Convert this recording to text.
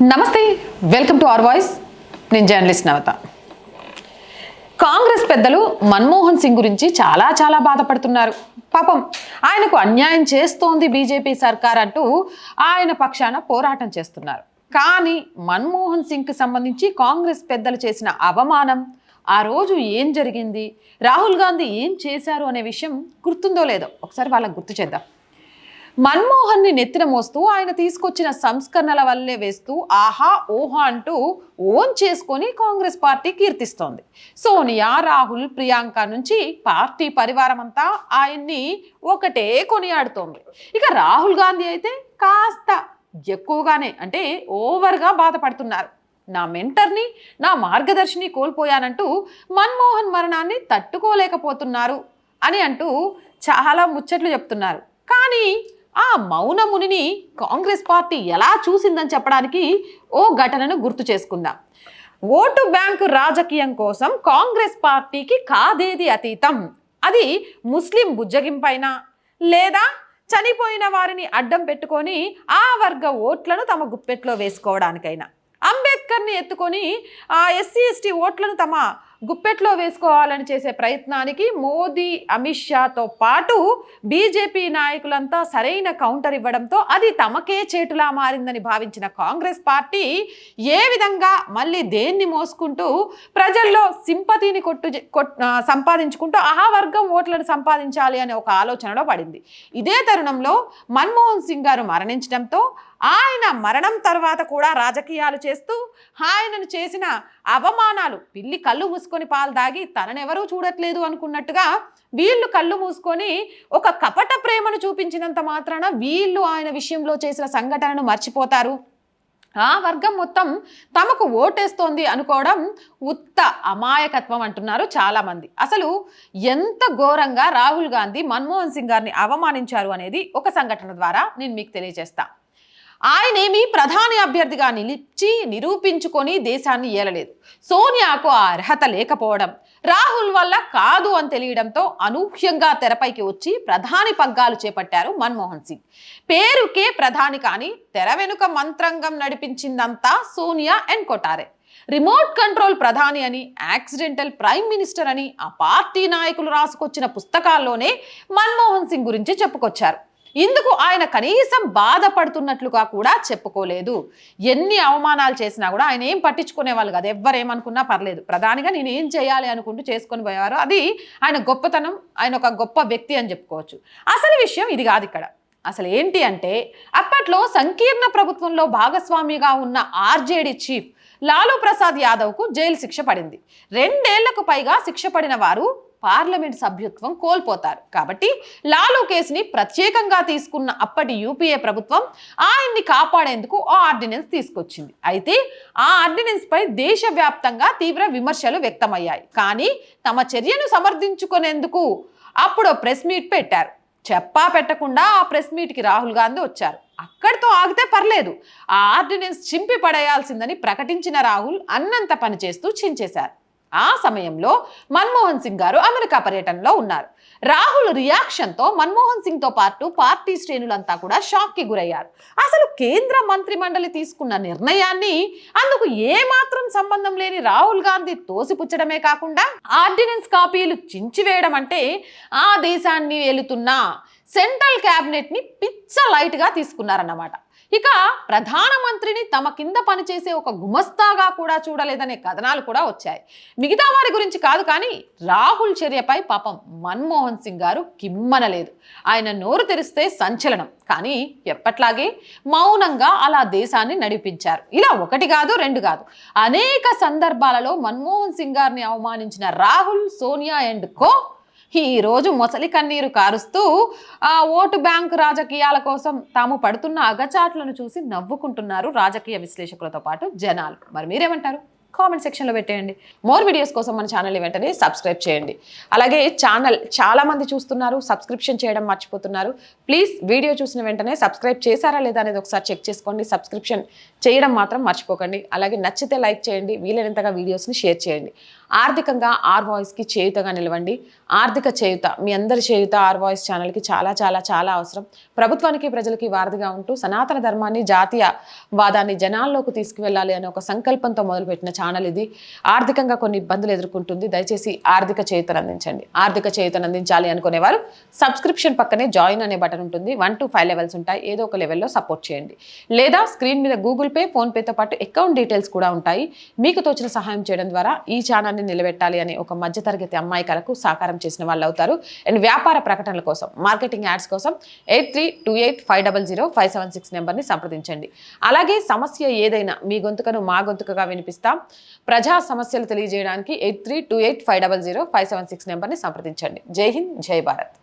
నమస్తే welcome to our voice. నేను journalist నవత. కాంగ్రెస్ పెద్దలు మన్మోహన్ సింగ్ గురించి చాలా చాలా బాధపడుతున్నారు. పాపం ఆయనకు అన్యాయం చేస్తోంది బీజేపీ సర్కార్ అంటూ ఆయన పక్షాన పోరాటం చేస్తున్నారు. కానీ మన్మోహన్ సింగ్కి సంబంధించి కాంగ్రెస్ పెద్దలు చేసిన అవమానం ఆ రోజు ఏం జరిగింది రాహుల్ గాంధీ ఏం చేశారు అనే విషయం గుర్తుందో లేదో ఒకసారి వాళ్ళకి గుర్తు చేద్దాం. మన్మోహన్ని నెత్తిన మోస్తూ ఆయన తీసుకొచ్చిన సంస్కరణల వల్లే వేస్తూ ఆహా ఓహా అంటూ ఓన్ చేసుకొని కాంగ్రెస్ పార్టీ కీర్తిస్తోంది. సోనియా రాహుల్ ప్రియాంక నుంచి పార్టీ పరివారం అంతా ఆయన్ని ఒకటే కొనియాడుతోంది. ఇక రాహుల్ గాంధీ అయితే కాస్త ఎక్కువగానే అంటే ఓవర్గా బాధపడుతున్నారు. నా మెంటర్ని నా మార్గదర్శిని కోల్పోయానంటూ మన్మోహన్ మరణాన్ని తట్టుకోలేకపోతున్నారు అని అంటూ చాలా ముచ్చట్లు చెప్తున్నారు. కానీ ఆ మౌనమునిని కాంగ్రెస్ పార్టీ ఎలా చూసిందని చెప్పడానికి ఓ ఘటనను గుర్తు చేసుకుందాం. ఓటు బ్యాంకు రాజకీయం కోసం కాంగ్రెస్ పార్టీకి కాదేది అతీతం? అది ముస్లిం బుజ్జగింపైనా లేదా చనిపోయిన వారిని అడ్డం పెట్టుకొని ఆ వర్గ ఓట్లను తమ గుప్పెట్లో వేసుకోవడానికైనా? అంబేద్కర్ని ఎత్తుకొని ఆ ఎస్సీ ఎస్టీ ఓట్లను తమ గుప్పెట్లో వేసుకోవాలని చేసే ప్రయత్నానికి మోదీ అమిత్ షాతో పాటు బీజేపీ నాయకులంతా సరైన కౌంటర్ ఇవ్వడంతో అది తమకే చేటులా మారిందని భావించిన కాంగ్రెస్ పార్టీ ఏ విధంగా మళ్ళీ దేన్ని మోసుకుంటూ ప్రజల్లో సింపతిని కొట్టు కొట్- సంపాదించుకుంటూ ఆ వర్గం ఓట్లను సంపాదించాలి అనే ఒక ఆలోచనలో పడింది. ఇదే తరుణంలో మన్మోహన్ సింగ్ గారు మరణించడంతో ఆయన మరణం తర్వాత కూడా రాజకీయాలు చేస్తూ ఆయనను చేసిన అవమానాలు పిల్లి కళ్ళు మూసుకొని పాలు దాగి తననెవరూ చూడట్లేదు అనుకున్నట్టుగా వీళ్ళు కళ్ళు మూసుకొని ఒక కపట ప్రేమను చూపించినంత మాత్రాన వీళ్ళు ఆయన విషయంలో చేసిన సంఘటనను మర్చిపోతారు. ఆ వర్గం మొత్తం తమకు ఓటేస్తోంది అనుకోవడం ఉత్త అమాయకత్వం అంటున్నారు చాలామంది. అసలు ఎంత ఘోరంగా రాహుల్ గాంధీ మన్మోహన్ సింగ్ గారిని అవమానించారు అనేది ఒక సంఘటన ద్వారా నేను మీకు తెలియజేస్తాను ఆయనేమి ప్రధాని అభ్యర్థిగా నిలిచి నిరూపించుకొని దేశాన్ని ఏలలేదు. సోనియాకు ఆ అర్హత లేకపోవడం రాహుల్ వల్ల కాదు అని తెలియడంతో అనూహ్యంగా తెరపైకి వచ్చి ప్రధాని పగ్గాలు చేపట్టారు మన్మోహన్ సింగ్. పేరుకే ప్రధాని కానీ తెర వెనుక మంత్రంగం నడిపించిందంతా Sonia and coterie. Remote control ప్రధాని అని యాక్సిడెంటల్ ప్రైమ్ మినిస్టర్ అని ఆ పార్టీ నాయకులు రాసుకొచ్చిన పుస్తకాల్లోనే మన్మోహన్ సింగ్ గురించి చెప్పుకొచ్చారు. ఇందుకు ఆయన కనీసం బాధపడుతున్నట్లుగా కూడా చెప్పుకోలేదు. ఎన్ని అవమానాలు చేసినా కూడా ఆయన ఏం పట్టించుకునేవాళ్ళు కాదు. ఎవ్వరేమనుకున్నా పర్లేదు. ప్రధానిగా నేను ఏం చేయాలి అనుకుంటూ చేసుకొని పోయేవారు అది ఆయన గొప్పతనం ఆయన ఒక గొప్ప వ్యక్తి అని చెప్పుకోవచ్చు. అసలు విషయం ఇది కాదు ఇక్కడ. అసలు ఏంటి అంటే అప్పట్లో సంకీర్ణ ప్రభుత్వంలో భాగస్వామిగా ఉన్న ఆర్జేడీ చీఫ్ లాలూ ప్రసాద్ యాదవ్కు జైలు శిక్ష పడింది. రెండేళ్ళకు పైగా శిక్ష పడిన వారు పార్లమెంట్ సభ్యత్వం కోల్పోతారు. కాబట్టి లాలూ కేసుని ప్రత్యేకంగా తీసుకున్న అప్పటి యూపీఏ ప్రభుత్వం ఆయన్ని కాపాడేందుకు ఆ ఆర్డినెన్స్ తీసుకొచ్చింది. అయితే ఆ ఆర్డినెన్స్ పై దేశవ్యాప్తంగా తీవ్ర విమర్శలు వ్యక్తమయ్యాయి. కానీ తమ చర్యను సమర్థించుకునేందుకు అప్పుడు ప్రెస్ మీట్ పెట్టారు. చెప్పా పెట్టకుండా ఆ ప్రెస్ మీట్కి రాహుల్ గాంధీ వచ్చారు. అక్కడితో ఆగితే పర్లేదు. ఆ ఆర్డినెన్స్ చింపి పడేయాల్సిందని ప్రకటించిన రాహుల్ అన్నంత పని చేస్తూ చించేశారు. ఆ సమయంలో మన్మోహన్ సింగ్ గారు అమెరికా పర్యటనలో ఉన్నారు. రాహుల్ రియాక్షన్తో మన్మోహన్ సింగ్తో పాటు పార్టీ శ్రేణులంతా కూడా షాక్కి గురయ్యారు. అసలు కేంద్ర మంత్రి మండలి తీసుకున్న నిర్ణయాన్ని అందుకు ఏమాత్రం సంబంధం లేని రాహుల్ గాంధీ తోసిపుచ్చడమే కాకుండా ఆర్డినెన్స్ కాపీలు చించివేయడం అంటే ఆ దేశాన్ని వెళుతున్న సెంట్రల్ క్యాబినెట్ని పిచ్చ లైట్గా తీసుకున్నారన్నమాట. ఇక ప్రధానమంత్రిని తమ కింద పనిచేసే ఒక గుమస్తాగా కూడా చూడలేదనే కథనాలు కూడా వచ్చాయి. మిగతా వారి గురించి కాదు కానీ రాహుల్ చర్యపై పాపం మన్మోహన్ సింగ్ గారు కిమ్మనలేదు. ఆయన నోరు తెరిస్తే సంచలనం. కానీ ఎప్పట్లాగే మౌనంగా అలా దేశాన్ని నడిపించారు. ఇలా ఒకటి కాదు రెండు కాదు. అనేక సందర్భాలలో మన్మోహన్ సింగ్ గారిని అవమానించిన రాహుల్ సోనియా అండ్ కో ఈరోజు మొసలి కన్నీరు కారుస్తూ ఆ ఓటు బ్యాంకు రాజకీయాల కోసం తాము పడుతున్న అగచాట్లను చూసి నవ్వుకుంటున్నారు రాజకీయ విశ్లేషకులతో పాటు జనాలు. మరి మీరేమంటారు? కామెంట్ సెక్షన్లో పెట్టేయండి. మోర్ వీడియోస్ కోసం మన ఛానల్ని వెంటనే సబ్స్క్రైబ్ చేయండి. అలాగే ఛానల్ చాలామంది చూస్తున్నారు సబ్స్క్రిప్షన్ చేయడం మర్చిపోతున్నారు. ప్లీజ్ వీడియో చూసిన వెంటనే సబ్స్క్రైబ్ చేశారా లేదా అనేది ఒకసారి చెక్ చేసుకోండి. సబ్స్క్రిప్షన్ చేయడం మాత్రం మర్చిపోకండి. అలాగే నచ్చితే లైక్ చేయండి వీలైనంతగా వీడియోస్ని షేర్ చేయండి. ఆర్థికంగా ఆర్ వాయిస్కి చేయుతగా నిలవండి. ఆర్థిక చేయుత మీ అందరి చేయుత ఆర్ వాయిస్ ఛానల్కి చాలా చాలా చాలా అవసరం. ప్రభుత్వానికి ప్రజలకి వారధిగా ఉంటూ సనాతన ధర్మాన్ని జాతీయ వాదాన్ని జనాల్లోకి తీసుకువెళ్ళాలి అనే ఒక సంకల్పంతో మొదలుపెట్టిన ఛానల్ ఇది. ఆర్థికంగా కొన్ని ఇబ్బందులు ఎదుర్కొంటుంది. దయచేసి ఆర్థిక చేయుతను అందించండి. ఆర్థిక చేయుతను అందించాలి అనుకునేవారు సబ్స్క్రిప్షన్ పక్కనే జాయిన్ అనే బటన్ ఉంటుంది. వన్ టు ఫైవ్ లెవెల్స్ ఉంటాయి. ఏదో ఒక లెవెల్లో సపోర్ట్ చేయండి. లేదా స్క్రీన్ మీద గూగుల్ పే ఫోన్పేతో పాటు అకౌంట్ డీటెయిల్స్ కూడా ఉంటాయి. మీకు తోచిన సహాయం చేయడం ద్వారా ఈ ఛానల్ని నిలబెట్టాలి అనే ఒక మధ్యతరగతి అమ్మాయికలకు సాకారం చేసిన వాళ్ళు అవుతారు. అండ్ వ్యాపార ప్రకటనల కోసం మార్కెటింగ్ యాడ్స్ కోసం eight three two eight five double zero five seven six నెంబర్ని సంప్రదించండి. అలాగే సమస్య ఏదైనా మీ గొంతుకను మా గొంతుకగా వినిపిస్తాం. ప్రజా సమస్యలు తెలియజేయడానికి eight three two eight five double zero five seven six నెంబర్ని సంప్రదించండి. జై హింద్ జై భారత్.